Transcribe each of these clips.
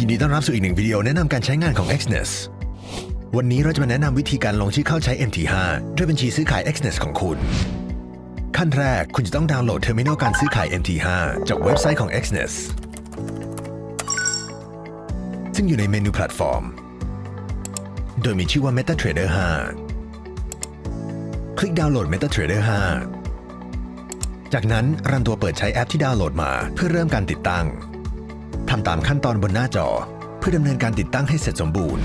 ยินดีต้อนรับสู่อีกหนึ่งวิดีโอแนะนำการใช้งานของ Xness วันนี้เราจะมาแนะนำวิธีการลงชื่อเข้าใช้ MT5 ด้วยบัญชีซื้อขาย Xness ของคุณ ขั้นแรกคุณจะต้องดาวน์โหลดเทอร์มินอลการซื้อขาย MT5 จากเว็บไซต์ของ Xness ซึ่งอยู่ในเมนูแพลตฟอร์ม โดยมีชื่อว่า MetaTrader 5 คลิกดาวน์โหลด MetaTrader 5 จากนั้นรันตัวเปิดใช้แอปที่ดาวน์โหลดมาเพื่อเริ่มการติดตั้ง ทำตามขั้นตอนบนหน้าจอ เพื่อดำเนินการติดตั้งให้เสร็จสมบูรณ์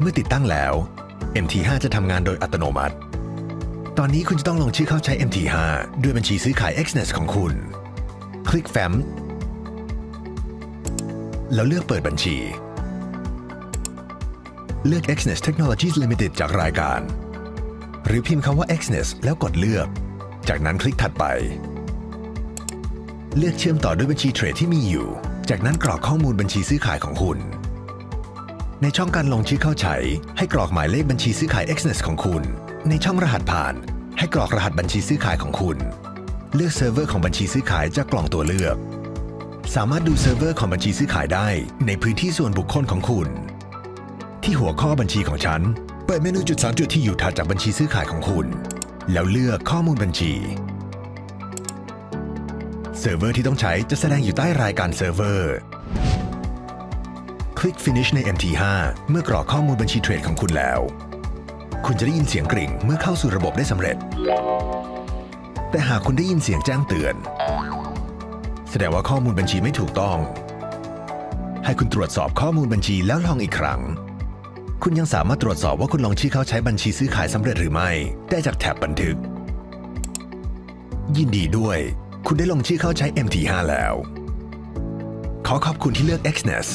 เมื่อติดตั้งแล้ว MT5 จะทำงานโดยอัตโนมัติ ตอนนี้คุณจะต้องลงชื่อเข้าใช้ MT5 ด้วยบัญชีซื้อขาย Xness ของคุณ คลิกแฟ้มแล้วเลือกเปิดบัญชี เลือก Xness Technologies Limited จากรายการ หรือพิมพ์คำว่า Xness แล้วกดเลือก จากนั้นคลิกถัดไป เลือกเชื่อมต่อด้วยบัญชีเทรดที่มีอยู่ จากนั้นกรอกข้อมูลบัญชีซื้อขายของคุณ ในช่องการลงชื่อเข้าใช้ให้กรอกหมายเลขบัญชีซื้อขาย Xness ของคุณ ในช่องรหัสผ่าน ให้กรอกรหัสบัญชีซื้อขายของคุณ เลือกเซิร์ฟเวอร์ของบัญชีซื้อขายจากกล่องตัวเลือก สามารถดูเซิร์ฟเวอร์ของบัญชีซื้อขายได้ ในพื้นที่ส่วนบุคคลของคุณ ที่หัวข้อบัญชีของฉัน เปิดเมนูจุดสามจุดที่อยู่ถัดจากบัญชีซื้อขายของคุณ แล้วเลือกข้อมูลบัญชี เซิร์ฟเวอร์ที่ต้องใช้จะแสดงอยู่ใต้รายการเซิร์ฟเวอร์ คลิก Finish ใน MT5 เมื่อกรอกข้อมูลบัญชีเทรดของคุณแล้ว คุณจะได้ยินเสียงกริ่งเมื่อเข้าสู่ระบบได้สำเร็จ แต่หากคุณได้ยินเสียงแจ้งเตือน แสดงว่าข้อมูลบัญชีไม่ถูกต้อง ให้คุณตรวจสอบข้อมูลบัญชีแล้วลองอีกครั้ง คุณยังสามารถตรวจสอบว่าคุณลงชื่อเข้าใช้บัญชีซื้อขายสำเร็จหรือไม่ ได้จากแท็บบันทึก ยินดีด้วย คุณได้ลงชื่อเข้าใช้ MT5 แล้ว ขอขอบคุณที่เลือก Xness